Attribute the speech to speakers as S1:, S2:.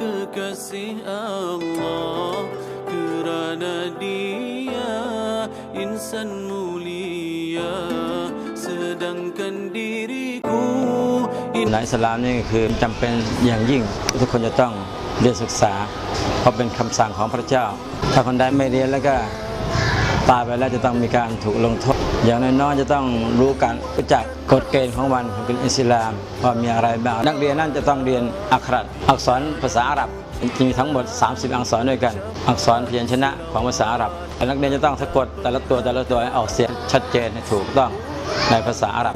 S1: kekasih Allah Kerana dia insan mulia Sedangkan diriku
S2: ในอิสลามนี่คือจำเป็นอย่างยิ่ง ทุกคนจะต้องเรียนศึกษา เพราะเป็นคำสั่งของพระเจ้า ถ้าคนใดไม่เรียนแล้วก็ ตายไปแล้วจะต้องมีการถูกลงโทษ อย่างน้อยๆจะต้องรู้การรู้จักกฎเกณฑ์ของมันของอิสลามว่ามีอะไรบ้าง นักเรียนนั่นจะต้องเรียนอักขระอักษรภาษาอาหรับจะมีทั้งหมด 30 อักษรด้วยกัน อักษรพยัญชนะของภาษาอาหรับนักเรียนจะต้องสะกดแต่ละตัวแต่ละตัวให้ออกเสียงชัดเจนถูกต้องในภาษาอาหรับ